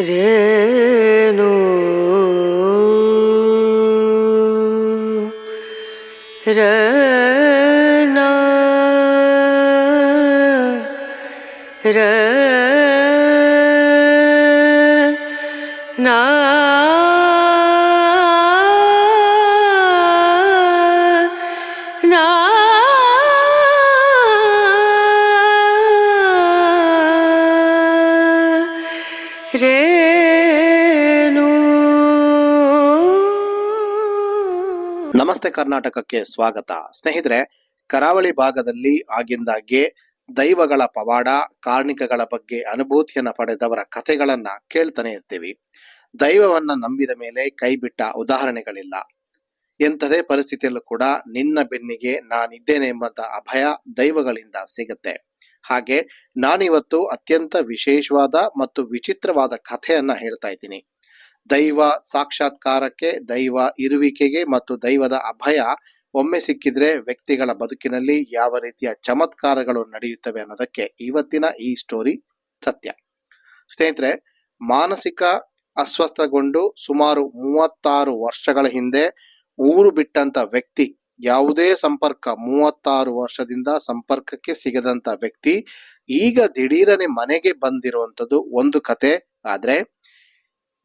रेणु रना। र ಕರ್ನಾಟಕಕ್ಕೆ ಸ್ವಾಗತ. ಸ್ನೇಹಿತರೆ, ಕರಾವಳಿ ಭಾಗದಲ್ಲಿ ಆಗಿಂದಾಗ್ಗೆ ದೈವಗಳ ಪವಾಡ, ಕಾರ್ಣಿಕಗಳ ಬಗ್ಗೆ ಅನುಭೂತಿಯನ್ನು ಪಡೆದವರ ಕಥೆಗಳನ್ನ ಕೇಳ್ತಾನೆ ಇರ್ತೀವಿ. ದೈವವನ್ನ ನಂಬಿದ ಮೇಲೆ ಕೈ ಬಿಟ್ಟ ಉದಾಹರಣೆಗಳಿಲ್ಲ. ಎಂಥದೇ ಪರಿಸ್ಥಿತಿಯಲ್ಲೂ ಕೂಡ ನಿನ್ನ ಬೆನ್ನಿಗೆ ನಾನಿದ್ದೇನೆ ಎಂಬಂತ ಅಭಯ ದೈವಗಳಿಂದ ಸಿಗುತ್ತೆ. ಹಾಗೆ ನಾನಿವತ್ತು ಅತ್ಯಂತ ವಿಶೇಷವಾದ ಮತ್ತು ವಿಚಿತ್ರವಾದ ಕಥೆಯನ್ನ ಹೇಳ್ತಾ ಇದ್ದೀನಿ. ದೈವ ಸಾಕ್ಷಾತ್ಕಾರಕ್ಕೆ, ದೈವ ಇರುವಿಕೆಗೆ ಮತ್ತು ದೈವದ ಅಭಯ ಒಮ್ಮೆ ಸಿಕ್ಕಿದ್ರೆ ವ್ಯಕ್ತಿಗಳ ಬದುಕಿನಲ್ಲಿ ಯಾವ ರೀತಿಯ ಚಮತ್ಕಾರಗಳು ನಡೆಯುತ್ತವೆ ಅನ್ನೋದಕ್ಕೆ ಇವತ್ತಿನ ಈ ಸ್ಟೋರಿ ಸತ್ಯ. ಸ್ನೇಹಿತರೆ, ಮಾನಸಿಕ ಅಸ್ವಸ್ಥಗೊಂಡು ಸುಮಾರು ಮೂವತ್ತಾರು ವರ್ಷಗಳ ಹಿಂದೆ ಊರು ಬಿಟ್ಟಂತ ವ್ಯಕ್ತಿ, ಯಾವುದೇ ಸಂಪರ್ಕ ಮೂವತ್ತಾರು ವರ್ಷದಿಂದ ಸಂಪರ್ಕಕ್ಕೆ ಸಿಗದಂತ ವ್ಯಕ್ತಿ ಈಗ ದಿಢೀರನೆ ಮನೆಗೆ ಬಂದಿರುವಂತದ್ದು ಒಂದು ಕತೆ. ಆದ್ರೆ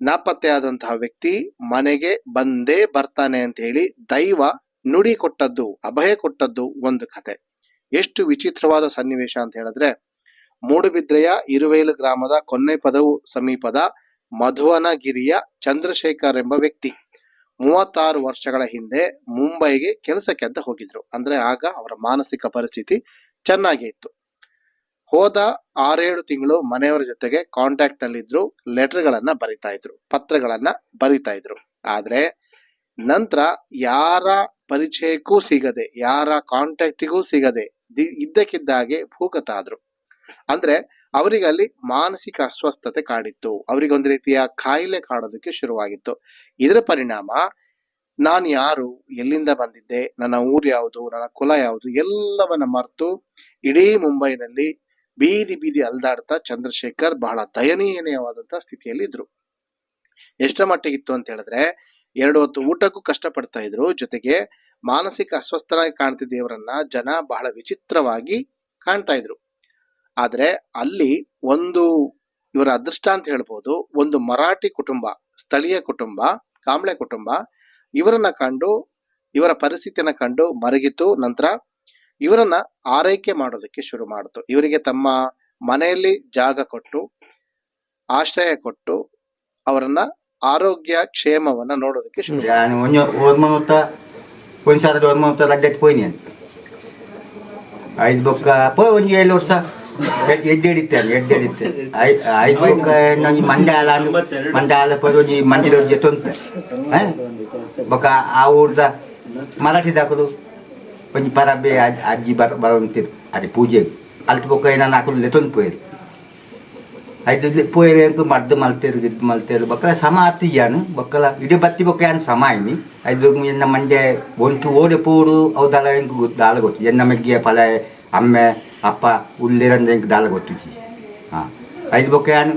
ನಾಪತ್ತೆಯಾದಂತಹ ವ್ಯಕ್ತಿ ಮನೆಗೆ ಬಂದೇ ಬರ್ತಾನೆ ಅಂತ ಹೇಳಿ ದೈವ ನುಡಿ ಕೊಟ್ಟದ್ದು, ಅಭಯ ಕೊಟ್ಟದ್ದು ಒಂದು ಕತೆ. ಎಷ್ಟು ವಿಚಿತ್ರವಾದ ಸನ್ನಿವೇಶ ಅಂತ ಹೇಳಿದ್ರೆ, ಮೂಡುಬಿದ್ರೆಯ ಇರುವೇಲು ಗ್ರಾಮದ ಕೊನ್ನೆಪದವು ಸಮೀಪದ ಮಧುವನಗಿರಿಯ ಚಂದ್ರಶೇಖರ್ ಎಂಬ ವ್ಯಕ್ತಿ. ಮೂವತ್ತಾರು ವರ್ಷಗಳ ಹಿಂದೆ ಮುಂಬೈಗೆ ಕೆಲಸಕ್ಕೆ ಅಂತ ಹೋಗಿದ್ರು. ಅಂದ್ರೆ ಆಗ ಅವರ ಮಾನಸಿಕ ಪರಿಸ್ಥಿತಿ ಚೆನ್ನಾಗಿ ಇತ್ತು. ಹೋದ ಆರೇಳು ತಿಂಗಳು ಮನೆಯವರ ಜೊತೆಗೆ ಕಾಂಟ್ಯಾಕ್ಟ್ ನಲ್ಲಿದ್ರು ಲೆಟರ್ ಗಳನ್ನ ಬರಿತಾ ಇದ್ರು, ಪತ್ರಗಳನ್ನ ಬರಿತಾ ಇದ್ರು. ಆದ್ರೆ ನಂತರ ಯಾರ ಪರಿಚಯಕ್ಕೂ ಸಿಗದೆ, ಯಾರ ಕಾಂಟ್ಯಾಕ್ಟಿಗೂ ಸಿಗದೆ ಇದ್ದಕ್ಕಿದ್ದಾಗೆ ಭೂಗತ ಆದ್ರು. ಅಂದ್ರೆ ಅವರಿಗೆ ಅಲ್ಲಿ ಮಾನಸಿಕ ಅಸ್ವಸ್ಥತೆ ಕಾಡಿತ್ತು. ಅವರಿಗೆ ಒಂದು ರೀತಿಯ ಕಾಯಿಲೆ ಕಾಡೋದಕ್ಕೆ ಶುರುವಾಗಿತ್ತು. ಇದರ ಪರಿಣಾಮ ನಾನು ಯಾರು, ಎಲ್ಲಿಂದ ಬಂದಿದ್ದೆ, ನನ್ನ ಊರು ಯಾವುದು, ನನ್ನ ಕುಲ ಯಾವುದು, ಎಲ್ಲವನ್ನ ಮರೆತು ಇಡೀ ಮುಂಬೈನಲ್ಲಿ ಬೀದಿ ಬೀದಿ ಅಲ್ದಾಡ್ತಾ ಚಂದ್ರಶೇಖರ್ ಬಹಳ ದಯನೀಯವಾದಂತಹ ಸ್ಥಿತಿಯಲ್ಲಿ ಇದ್ರು ಎಷ್ಟರ ಮಟ್ಟಿಗಿತ್ತು ಅಂತ ಹೇಳಿದ್ರೆ, ಎರಡು ಹೊತ್ತು ಊಟಕ್ಕೂ ಕಷ್ಟಪಡ್ತಾ ಇದ್ರು. ಜೊತೆಗೆ ಮಾನಸಿಕ ಅಸ್ವಸ್ಥನಾಗಿ ಕಾಣ್ತಿದ್ದ ಇವರನ್ನ ಜನ ಬಹಳ ವಿಚಿತ್ರವಾಗಿ ಕಾಣ್ತಾ ಇದ್ರು. ಆದ್ರೆ ಅಲ್ಲಿ ಒಂದು, ಇವರ ಅದೃಷ್ಟ ಅಂತ ಹೇಳ್ಬೋದು, ಒಂದು ಮರಾಠಿ ಕುಟುಂಬ, ಸ್ಥಳೀಯ ಕುಟುಂಬ ಕಾಂಬ್ಳೆ ಕುಟುಂಬ, ಇವರನ್ನ ಕಂಡು, ಇವರ ಪರಿಸ್ಥಿತಿಯನ್ನ ಕಂಡು ಮರಗಿತು. ನಂತರ ಇವರನ್ನ ಆರೈಕೆ ಮಾಡೋದಕ್ಕೆ ಶುರು ಮಾಡಿತು. ಇವರಿಗೆ ತಮ್ಮ ಮನೆಯಲ್ಲಿ ಜಾಗ ಕೊಟ್ಟು, ಆಶ್ರಯ ಕೊಟ್ಟು ಅವರನ್ನ ಆರೋಗ್ಯ ಕ್ಷೇಮವನ್ನ ನೋಡೋದಕ್ಕೆ ಶುರು ota ragat poinian. Ait bokka po onyo elorsa. ಎದ್ದೆಡಿತ್ತೆ ಎದ್ದೆಡಿತ್ತೆ. ಐದು ಬೊಕ್ಕ ನಂಗೆ ಮಂಡೆ ಆಲ ಪರ ಒಂಜಿ ಮಂದಿರ ಜೊತೆ ಬೊಕ್ಕ ಆ ಊರ್ದ ಮರಾಠಿ ದಾಕಲು ಒಂಜಿ ಪರಬೆ ಅಜ್ಜಿ ಬರ ಬರೋಂತಿರ್ ಅದೇ ಪೂಜೆಗೆ ಅಲ್ತ ಬೊಕ್ಕ ಏನಾನ ಹಾಕಲು ಲೆತೊಂದು ಪೋಯ್ರು ಐದು ಪೋಯ್ರೆ ಅಂಕು ಮರ್ದು ಮಲ್ತೇರು ಗಿದ್ದು ಮಲ್ತೇರು ಬಕ್ಕಲ ಸಮ ಆತಿಯಾನು ಬಕ್ಕಲ ಇಡೀ ಬತ್ತಿ ಬೊಕ್ಕ ಏನು ಸಮ ಐನಿ ಐದು ಎನ್ನ ಮಂಡೆ ಒಂಟು ಓಡೆ ಪೋಡು ಅವು ದಲ ಎಂಕು ಗೊತ್ತು ದಾಲ ಗೊತ್ತು ಎನ್ನ ಮೆಗ್ಗಿಯ ಪಲ ಅಮ್ಮೆ ಅಪ್ಪ ಉಲ್ಲಿರಂದ ಎಂಕು ದಾಲ ಗೊತ್ತು ಹಾಂ ಐದು ಬೊಕ್ಕ ಏನು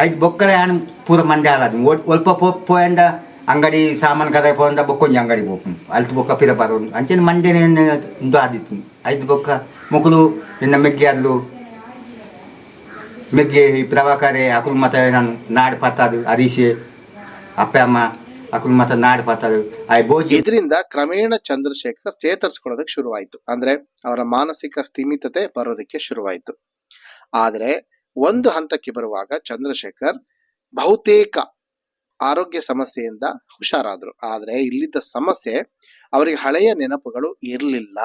ಐದು ಬೊಕ್ಕಲ ಏನು ಪೂರ ಮಂಡೆ ಅಲ್ಲ ಒಲ್ಪ ಪೋ ಪೋಯಂಡ ಅಂಗಡಿ ಸಾಮಾನು ಕದ ಪೋಂಡ ಬೊಕ್ಕೊಂಜಿ ಅಂಗಡಿ ಹೋಗಿ ಅಲ್ತು ಬೊಕ್ಕ ಪಿರ ಬರೋನು ಅಂಚಿನ ಮಂಡೆನೆ ಇಂದು ಆದಿತ್ತು. ಐದು ಬೊಕ್ಕ ಮುಗುಲು ನಿನ್ನ ಮೆಗ್ಗೆ ಅದ್ಲು ಮೆಗ್ಗೆ ಈ ಪ್ರಭಾಕರೆ, ಅಕುಲ್ ಮತ ನಾನು ನಾಡು ಪತ್ತಾದು ಹರೀಶೆ. ಅಪ್ಪ, ಅಮ್ಮ, ಅಕುಲ್ ಮತ ನಾಡು ಪತ್ತಾದು ಆಯ್ ಬೋಜಿ ಇದರಿಂದ ಕ್ರಮೇಣ ಚಂದ್ರಶೇಖರ್ ಚೇತರಿಸ್ಕೊಳ್ಳೋದಕ್ಕೆ ಶುರುವಾಯಿತು. ಅಂದ್ರೆ ಅವರ ಮಾನಸಿಕ ಸ್ಥಿಮಿತತೆ ಬರೋದಕ್ಕೆ ಶುರುವಾಯಿತು. ಆದರೆ ಒಂದು ಹಂತಕ್ಕೆ ಬರುವಾಗ ಚಂದ್ರಶೇಖರ್ ಬಹುತೇಕ ಆರೋಗ್ಯ ಸಮಸ್ಯೆಯಿಂದ ಹುಷಾರಾದ್ರು. ಆದ್ರೆ ಇಲ್ಲಿದ್ದ ಸಮಸ್ಯೆ ಅವರಿಗೆ ಹಳೆಯ ನೆನಪುಗಳು ಇರಲಿಲ್ಲ.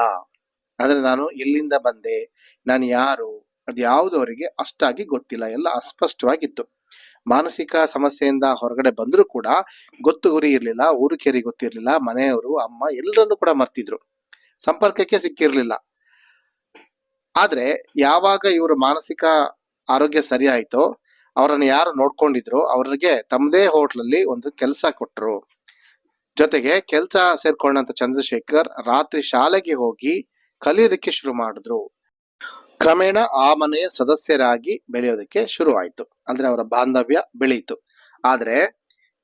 ಆದರೆ ನಾನು ಎಲ್ಲಿಂದ ಬಂದೆ? ನಾನು ಯಾರು? ಅದ್ಯಾವುದು ಅವರಿಗೆ ಅಷ್ಟಾಗಿ ಗೊತ್ತಿಲ್ಲ. ಎಲ್ಲ ಅಸ್ಪಷ್ಟವಾಗಿತ್ತು. ಮಾನಸಿಕ ಸಮಸ್ಯೆಯಿಂದ ಹೊರಗಡೆ ಬಂದರೂ ಕೂಡ ಗೊತ್ತು ಗುರಿ ಇರಲಿಲ್ಲ, ಊರು ಕೇರಿ ಗೊತ್ತಿರಲಿಲ್ಲ, ಮನೆಯವರು, ಅಮ್ಮ ಎಲ್ಲರನ್ನು ಕೂಡ ಮರ್ತಿದ್ರು. ಸಂಪರ್ಕಕ್ಕೆ ಸಿಕ್ಕಿರಲಿಲ್ಲ. ಆದ್ರೆ ಯಾವಾಗ ಇವರು ಮಾನಸಿಕ ಆರೋಗ್ಯ ಸರಿ ಆಯ್ತೋ ಅವರನ್ನು ಯಾರು ನೋಡ್ಕೊಂಡಿದ್ರು ಅವರಿಗೆ ತಮ್ಮದೇ ಹೋಟ್ಲಲ್ಲಿ ಒಂದು ಕೆಲಸ ಕೊಟ್ಟರು ಜೊತೆಗೆ ಕೆಲಸ ಸೇರ್ಕೊಂಡಂತ ಚಂದ್ರಶೇಖರ್ ರಾತ್ರಿ ಶಾಲೆಗೆ ಹೋಗಿ ಕಲಿಯೋದಕ್ಕೆ ಶುರು ಮಾಡಿದ್ರು. ಕ್ರಮೇಣ ಆ ಮನೆಯ ಸದಸ್ಯರಾಗಿ ಬೆಳೆಯೋದಕ್ಕೆ ಶುರುವಾಯಿತು. ಅಂದ್ರೆ ಅವರ ಬಾಂಧವ್ಯ ಬೆಳೆಯಿತು ಆದ್ರೆ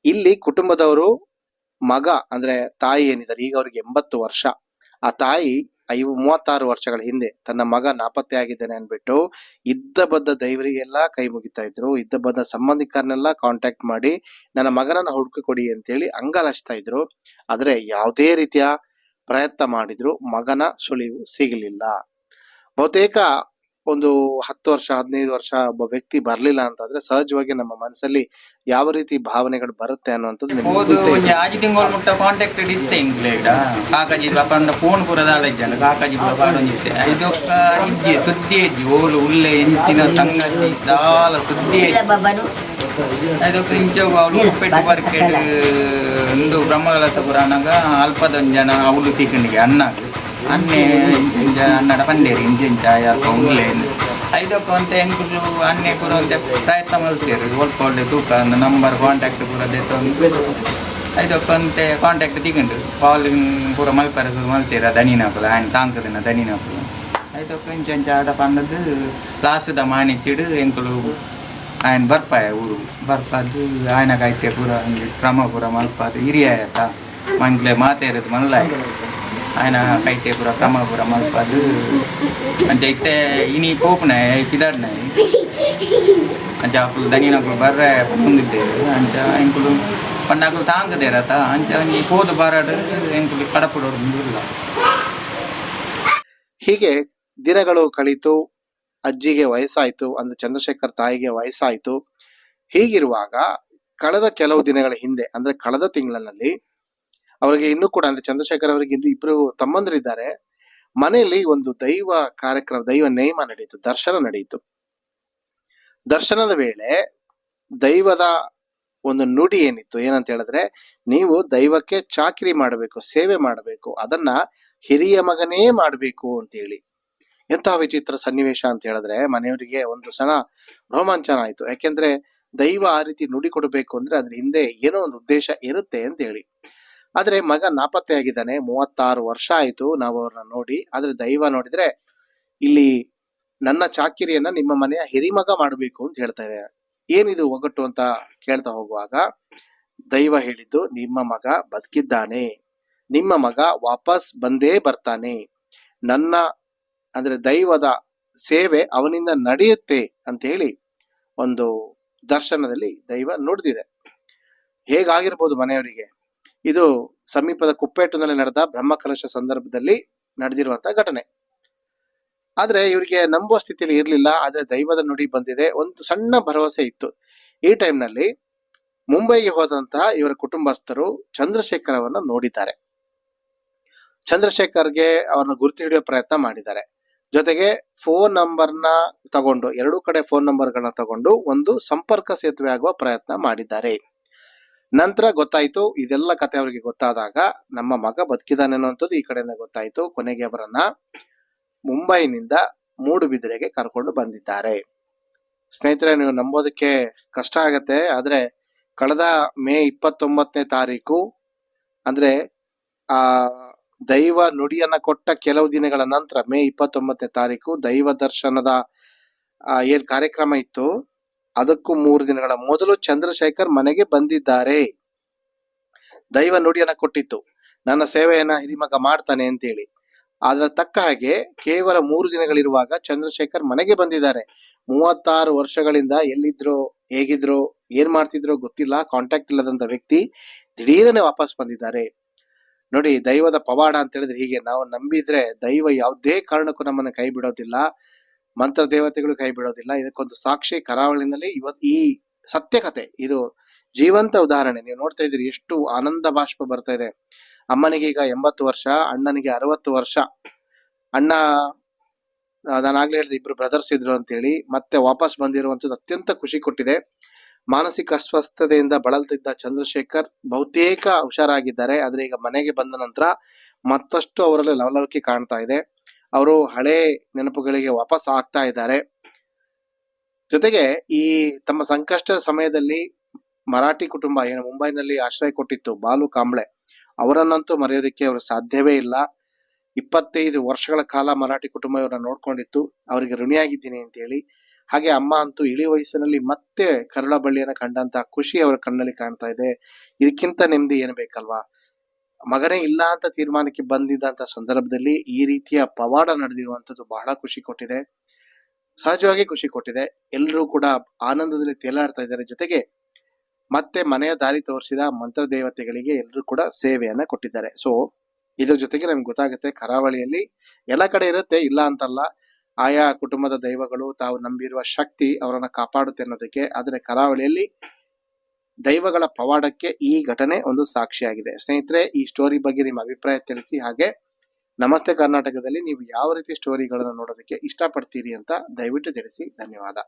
ಇಲ್ಲಿ ಕುಟುಂಬದವರು ಮಗ ಅಂದ್ರೆ ತಾಯಿ ಏನಿದ್ದಾರೆ, ಈಗ ಅವ್ರಿಗೆ ಎಂಬತ್ತು ವರ್ಷ. ಆ ತಾಯಿ ಐವ ಮೂವತ್ತಾರು ವರ್ಷಗಳ ಹಿಂದೆ ತನ್ನ ಮಗ ನಾಪತ್ತೆ ಆಗಿದ್ದಾನೆ ಅನ್ಬಿಟ್ಟು ಇದ್ದ ಬದ್ದ ದೈವರಿಗೆಲ್ಲ ಕೈ ಮುಗಿತಾ ಇದ್ರು. ಇದ್ದ ಬದ್ದ ಸಂಬಂಧಿಕರನ್ನೆಲ್ಲ ಕಾಂಟ್ಯಾಕ್ಟ್ ಮಾಡಿ, ನನ್ನ ಮಗನನ್ನ ಹುಡುಕಿ ಕೊಡಿ ಅಂತೇಳಿ ಅಂಗಲಾಚ್ತಾ ಇದ್ರು. ಆದ್ರೆ ಯಾವುದೇ ರೀತಿಯ ಪ್ರಯತ್ನ ಮಾಡಿದ್ರು ಮಗನ ಸುಳಿವು ಸಿಗಲಿಲ್ಲ. ಬಹುತೇಕ ಒಂದು ಹತ್ತು ವರ್ಷ ಹದಿನೈದು ವರ್ಷ ಒಬ್ಬ ವ್ಯಕ್ತಿ ಬರ್ಲಿಲ್ಲ ಅಂತಂದ್ರೆ ಸಹಜವಾಗಿ ನಮ್ಮ ಮನಸ್ಸಲ್ಲಿ ಯಾವ ರೀತಿ ಭಾವನೆಗಳು ಬರುತ್ತೆ ಅನ್ನುವಂಥದ್ದು ನಿಮ್ಗೆ. ಆಜಿ ತಿಂಗಳು ಮುಟ್ಟ ಕಾಂಟ್ಯಾಕ್ಟೆಡ್ ಇತ್ತೆ ಕಾಕಾಜಿ ಅಪಂಡ ಫೋನ್ ಪುರದ ಕಾಕಾಜಿ ಪಾಡೊಂದಿತ್ತೆ ಇಜ್ಜಿ ಸುದ್ದಿ ಇಜ್ಜಿ ಓಲು ಉಲ್ಲೆ ಇಂಚಿನ ಸಂಗತಿ ದಾಲ ಸುದ್ದಿ ಅದಕ್ಕೆ ಇಂಚೋಗ ಅವಳು ಉಪ್ಪೆಟ್ಟು ಬರ್ಕೆಡ್ ಇಂದು ಬ್ರಹ್ಮಕಲಸ ಪುರಾಣಗ ಅಲ್ಪದೊಂದು ಜನ ಅವಳು ತೀಕಂಡಿಗೆ ಅನ್ನ ಅನ್ನೆ ಇಂಜ ಅನ್ನಡ ಪಂಡೇರಿ ಇಂಜಿ ಇಂಚ ಯಾಕ ಉಂಗ್ಲೇನ್ ಐದಕ್ಕೆ ಅನ್ನೆ ಪೂರ ಅಂತ ಪ್ರಯತ್ನ ಮಾಡ್ತೀರಿ ಒಳ್ಕೊಳ್ಳೆ ತೂಕ ಒಂದು ನಂಬರ್ ಕಾಂಟ್ಯಾಕ್ಟ್ ಪೂರ ದೇತೊಂದು ಐದಕ್ಕೆ ಅಂತ ಕಾಂಟ್ಯಾಕ್ಟ್ ತಿಗೊಂಡು. ಕಾಲಿಂಗ್ ಪೂರ ಮಲ್ಪರ ಮಲ್ತೀರ ದನಿನಾಪುಲ ಆ್ಯಂಡ್ ತಾಂಕದಿನ ದನಿನಾಪುಲ ಐದಕ್ಕೆ ಇಂಚ ಇಂಚ ಆಡ ಪಂಡದು ಲಾಸ್ಟ್ದ ಮಾಣಿಚಿಡು ಎಂಕಲು ಆಯನ್ ಬರ್ಪಾಯ ಊರು. ಬರ್ಪಾದು ಆಯನ ಕಾಯ್ತೆ ಪೂರ ಕ್ರಮ ಪೂರ ಮಲ್ಪಾದು ಹಿರಿಯ ಆಯ್ತಾ ಮಂಗ್ಲೆ ಮಾತೇರದು ಮಲ್ಲಾಯ್ತು einer Kaitepura Brahmapura Malpadu. Anja itte ini pop nai, kidar nai. Anja apul dani nakul barra, punditte. Anja engkulu ಪಣ್ಣಾಕಲು ತಾಂಗದೆ ಇರತ್ತ ಅಂಚೆ ಹೋದ ಬಾರಾಡ ಎಂಕುಲಿ ಕಡಪಡೋರು ಮುಂದಿಲ್ಲ ಹೀಗೆ ದಿನಗಳು ಕಳೀತು ಅಜ್ಜಿಗೆ ವಯಸ್ಸಾಯಿತು ಅಂದ್ರೆ ಚಂದ್ರಶೇಖರ್ ತಾಯಿಗೆ ವಯಸ್ಸಾಯಿತು ಹೀಗಿರುವಾಗ ಕಳೆದ ಕೆಲವು ದಿನಗಳ ಹಿಂದೆ ಅಂದ್ರೆ ಕಳೆದ ತಿಂಗಳಲ್ಲಿ ಅವರಿಗೆ ಇನ್ನೂ ಕೂಡ ಅಂದ್ರೆ ಚಂದ್ರಶೇಖರ್ ಅವರಿಗೆ ಇನ್ನು ಇಬ್ರು ತಮ್ಮಂದ್ರಿದ್ದಾರೆ. ಮನೆಯಲ್ಲಿ ಒಂದು ದೈವ ಕಾರ್ಯಕ್ರಮ, ದೈವ ನೇಮ ನಡೆಯಿತು, ದರ್ಶನ ನಡೆಯಿತು. ದರ್ಶನದ ವೇಳೆ ದೈವದ ಒಂದು ನುಡಿ ಏನಿತ್ತು, ಏನಂತ ಹೇಳಿದ್ರೆ ನೀವು ದೈವಕ್ಕೆ ಚಾಕರಿ ಮಾಡಬೇಕು, ಸೇವೆ ಮಾಡಬೇಕು, ಅದನ್ನ ಹಿರಿಯ ಮಗನೇ ಮಾಡಬೇಕು ಅಂತೇಳಿ ಎಂತಹ ವಿಚಿತ್ರ ಸನ್ನಿವೇಶ ಅಂತ ಹೇಳಿದ್ರೆ ಮನೆಯವರಿಗೆ ಒಂದು ಸಣ್ಣ ರೋಮಾಂಚನ ಆಯ್ತು. ಯಾಕೆಂದ್ರೆ ದೈವ ಆ ರೀತಿ ನುಡಿ ಕೊಡಬೇಕು ಅಂದ್ರೆ ಅದ್ರ ಹಿಂದೆ ಏನೋ ಒಂದು ಉದ್ದೇಶ ಇರುತ್ತೆ ಅಂತ ಹೇಳಿ. ಆದ್ರೆ ಮಗ ನಾಪತ್ತೆ ಆಗಿದ್ದಾನೆ ಮೂವತ್ತಾರು ವರ್ಷ ಆಯಿತು ನಾವು ಅವ್ರನ್ನ ನೋಡಿ. ಆದರೆ ದೈವ ನೋಡಿದ್ರೆ ಇಲ್ಲಿ ನನ್ನ ಚಾಕಿರಿಯನ್ನ ನಿಮ್ಮ ಮನೆಯ ಹಿರಿಮಗ ಮಾಡಬೇಕು ಅಂತ ಹೇಳ್ತಾ ಇದೆ. ಏನಿದು ಒಗಟ್ಟು ಅಂತ ಕೇಳ್ತಾ ಹೋಗುವಾಗ ದೈವ ಹೇಳಿದ್ದು, ನಿಮ್ಮ ಮಗ ಬದುಕಿದ್ದಾನೆ. ನಿಮ್ಮ ಮಗ ವಾಪಸ್ ಬಂದೇ ಬರ್ತಾನೆ. ನನ್ನ ಅಂದ್ರೆ ದೈವದ ಸೇವೆ ಅವನಿಂದ ನಡೆಯುತ್ತೆ ಅಂತ ಹೇಳಿ ಒಂದು ದರ್ಶನದಲ್ಲಿ ದೈವ ನುಡಿದಿದೆ. ಹೇಗಾಗಿರ್ಬೋದು ಮನೆಯವರಿಗೆ? ಇದು ಸಮೀಪದ ಕುಪ್ಪೇಟದಲ್ಲಿ ನಡೆದ ಬ್ರಹ್ಮಕಲಶ ಸಂದರ್ಭದಲ್ಲಿ ನಡೆದಿರುವಂತಹ ಘಟನೆ. ಆದ್ರೆ ಇವರಿಗೆ ನಂಬುವ ಸ್ಥಿತಿಯಲ್ಲಿ ಇರಲಿಲ್ಲ, ಆದ್ರೆ ದೈವದ ನುಡಿ ಬಂದಿದೆ, ಒಂದು ಸಣ್ಣ ಭರವಸೆ ಇತ್ತು. ಈ ಟೈಮ್ನಲ್ಲಿ ಮುಂಬೈಗೆ ಹೋದಂತಹ ಇವರ ಕುಟುಂಬಸ್ಥರು ಚಂದ್ರಶೇಖರ್ ಅವರನ್ನ ನೋಡಿದ್ದಾರೆ. ಚಂದ್ರಶೇಖರ್ಗೆ ಅವರನ್ನು ಗುರುತು ಹಿಡಿಯೋ ಪ್ರಯತ್ನ ಮಾಡಿದ್ದಾರೆ. ಜೊತೆಗೆ ಫೋನ್ ನಂಬರ್ನ ತಗೊಂಡು, ಎರಡೂ ಕಡೆ ಫೋನ್ ನಂಬರ್ಗಳನ್ನ ತಗೊಂಡು ಒಂದು ಸಂಪರ್ಕ ಸೇತುವೆ ಆಗುವ ಪ್ರಯತ್ನ ಮಾಡಿದ್ದಾರೆ. ನಂತರ ಗೊತ್ತಾಯ್ತು, ಇದೆಲ್ಲ ಕತೆ ಅವರಿಗೆ ಗೊತ್ತಾದಾಗ ನಮ್ಮ ಮಗ ಬದುಕಿದಾನೆ ಅನ್ನೋಂಥದ್ದು ಈ ಕಡೆಯಿಂದ ಗೊತ್ತಾಯ್ತು. ಕೊನೆಗೆ ಅವರನ್ನ ಮುಂಬೈನಿಂದ ಮೂಡುಬಿದಿರೆಗೆ ಕರ್ಕೊಂಡು ಬಂದಿದ್ದಾರೆ. ಸ್ನೇಹಿತರೆ, ನೀವು ನಂಬೋದಕ್ಕೆ ಕಷ್ಟ ಆಗತ್ತೆ, ಆದ್ರೆ ಕಳೆದ ಮೇ ಇಪ್ಪತ್ತೊಂಬತ್ತನೇ ತಾರೀಕು, ಅಂದ್ರೆ ಆ ದೈವ ನುಡಿಯನ್ನ ಕೊಟ್ಟ ಕೆಲವು ದಿನಗಳ ನಂತರ ಮೇ ಇಪ್ಪತ್ತೊಂಬತ್ತನೇ ತಾರೀಕು ದೈವ ದರ್ಶನದ ಏನ್ ಕಾರ್ಯಕ್ರಮ ಇತ್ತು. ಅದಕ್ಕೂ ಮೂರು ದಿನಗಳ ಮೊದಲು ಚಂದ್ರಶೇಖರ್ ಮನೆಗೆ ಬಂದಿದ್ದಾರೆ. ದೈವ ನುಡಿಯನ್ನ ಕೊಟ್ಟಿತ್ತು. ನನ್ನ ಸೇವೆಯನ್ನ ಹಿರಿಮಗ ಮಾಡ್ತಾನೆ ಅಂತೇಳಿ. ಅದರ ತಕ್ಕ ಹಾಗೆ ಕೇವಲ ಮೂರು ದಿನಗಳಿರುವಾಗ ಚಂದ್ರಶೇಖರ್ ಮನೆಗೆ ಬಂದಿದ್ದಾರೆ. ಮೂವತ್ತಾರು ವರ್ಷಗಳಿಂದ ಎಲ್ಲಿದ್ರು, ಹೇಗಿದ್ರು, ಏನ್ ಮಾಡ್ತಿದ್ರು ಗೊತ್ತಿಲ್ಲ. ಕಾಂಟ್ಯಾಕ್ಟ್ ಇಲ್ಲದಂತ ವ್ಯಕ್ತಿ ದಿಢೀರನೆ ವಾಪಸ್ ಬಂದಿದ್ದಾರೆ. ನೋಡಿ ದೈವದ ಪವಾಡ ಅಂತ ಹೇಳಿದ್ರೆ ಹೀಗೆ. ನಾವು ನಂಬಿದ್ರೆ ದೈವ ಯಾವುದೇ ಕಾರಣಕ್ಕೂ ನಮ್ಮನ್ನ ಕೈ ಬಿಡೋದಿಲ್ಲ. ಮಂತ್ರ ದೇವತೆಗಳು ಕೈ ಬಿಡೋದಿಲ್ಲ. ಇದಕ್ಕೊಂದು ಸಾಕ್ಷಿ ಕರಾವಳಿನಲ್ಲಿ ಇವತ್ ಈ ಸತ್ಯ ಕಥೆ ಇದು ಜೀವಂತ ಉದಾಹರಣೆ. ನೀವು ನೋಡ್ತಾ ಇದ್ದೀರಿ, ಎಷ್ಟು ಆನಂದ ಬಾಷ್ಪ ಬರ್ತಾ ಇದೆ. ಅಮ್ಮನಿಗೆ ಈಗ ಎಂಬತ್ತು ವರ್ಷ, ಅಣ್ಣನಿಗೆ ಅರವತ್ತು ವರ್ಷ. ಅಣ್ಣ ನಾನಾಗ್ಲೇ ಹೇಳಿದೆ, ಇಬ್ರು ಬ್ರದರ್ಸ್ ಇದ್ರು ಅಂತೇಳಿ ಮತ್ತೆ ವಾಪಸ್ ಬಂದಿರುವಂತದ್ದು ಅತ್ಯಂತ ಖುಷಿ ಕೊಟ್ಟಿದೆ. ಮಾನಸಿಕ ಅಸ್ವಸ್ಥತೆಯಿಂದ ಬಳಲ್ತಿದ್ದ ಚಂದ್ರಶೇಖರ್ ಬಹುತೇಕ ಹುಷಾರಾಗಿದ್ದಾರೆ. ಆದ್ರೆ ಈಗ ಮನೆಗೆ ಬಂದ ನಂತರ ಮತ್ತಷ್ಟು ಅವರಲ್ಲಿ ಲವಲವಿಕೆ ಕಾಣ್ತಾ ಇದೆ. ಅವರು ಹಳೆ ನೆನಪುಗಳಿಗೆ ವಾಪಸ್ ಆಗ್ತಾ ಇದ್ದಾರೆ. ಜೊತೆಗೆ ಈ ತಮ್ಮ ಸಂಕಷ್ಟದ ಸಮಯದಲ್ಲಿ ಮರಾಠಿ ಕುಟುಂಬ, ಏನು ಮುಂಬೈನಲ್ಲಿ ಆಶ್ರಯ ಕೊಟ್ಟಿತ್ತು ಬಾಲು ಕಾಂಬ್ಳೆ ಅವರನ್ನಂತೂ ಮರೆಯೋದಕ್ಕೆ ಅವರು ಸಾಧ್ಯವೇ ಇಲ್ಲ. ಇಪ್ಪತ್ತೈದು ವರ್ಷಗಳ ಕಾಲ ಮರಾಠಿ ಕುಟುಂಬ ಇವ್ರನ್ನ ನೋಡ್ಕೊಂಡಿತ್ತು. ಅವರಿಗೆ ಋಣಿಯಾಗಿದ್ದೀನಿ ಅಂತ ಹೇಳಿ ಹಾಗೆ ಅಮ್ಮ ಅಂತೂ ಇಳಿ ವಯಸ್ಸಿನಲ್ಲಿ ಮತ್ತೆ ಕರುಳ ಬಳ್ಳಿಯನ್ನ ಕಂಡಂತ ಖುಷಿ ಅವರ ಕಣ್ಣಲ್ಲಿ ಕಾಣ್ತಾ ಇದೆ. ಇದಕ್ಕಿಂತ ನೆಮ್ಮದಿ ಏನು ಬೇಕಲ್ವಾ? ಮಗನೇ ಇಲ್ಲ ಅಂತ ತೀರ್ಮಾನಕ್ಕೆ ಬಂದಿದ್ದಂತ ಸಂದರ್ಭದಲ್ಲಿ ಈ ರೀತಿಯ ಪವಾಡ ನಡೆದಿರುವಂತದ್ದು ಬಹಳ ಖುಷಿ ಕೊಟ್ಟಿದೆ. ಸಹಜವಾಗಿ ಖುಷಿ ಕೊಟ್ಟಿದೆ. ಎಲ್ಲರೂ ಕೂಡ ಆನಂದದಲ್ಲಿ ತೇಲಾಡ್ತಾ ಇದ್ದಾರೆ. ಜೊತೆಗೆ ಮತ್ತೆ ಮನೆಯ ದಾರಿ ತೋರಿಸಿದ ಮಂತ್ರ ದೇವತೆಗಳಿಗೆ ಎಲ್ಲರೂ ಕೂಡ ಸೇವೆಯನ್ನ ಕೊಟ್ಟಿದ್ದಾರೆ. ಸೊ ಇದ್ರ ಜೊತೆಗೆ ನಮ್ಗೆ ಗೊತ್ತಾಗುತ್ತೆ ಕರಾವಳಿಯಲ್ಲಿ ಎಲ್ಲ ಕಡೆ ಇರುತ್ತೆ, ಇಲ್ಲ ಅಂತಲ್ಲ. ಆಯಾ ಕುಟುಂಬದ ದೈವಗಳು ತಾವು ನಂಬಿರುವ ಶಕ್ತಿ ಅವರನ್ನ ಕಾಪಾಡುತ್ತೆ ಅನ್ನೋದಕ್ಕೆ. ಆದರೆ ಕರಾವಳಿಯಲ್ಲಿ ದೈವಗಳ ಪವಾಡಕ್ಕೆ ಈ ಘಟನೆ ಒಂದು ಸಾಕ್ಷಿಯಾಗಿದೆ. ಸ್ನೇಹಿತರೆ, ಈ ಸ್ಟೋರಿ ಬಗ್ಗೆ ನಿಮ್ಮ ಅಭಿಪ್ರಾಯ ತಿಳಿಸಿ, ಹಾಗೆ ನಮಸ್ತೆ ಕರ್ನಾಟಕದಲ್ಲಿ ನೀವು ಯಾವ ರೀತಿ ಸ್ಟೋರಿಗಳನ್ನು ನೋಡೋದಕ್ಕೆ ಇಷ್ಟಪಡ್ತೀರಿ ಅಂತ ದಯವಿಟ್ಟು ತಿಳಿಸಿ. ಧನ್ಯವಾದ.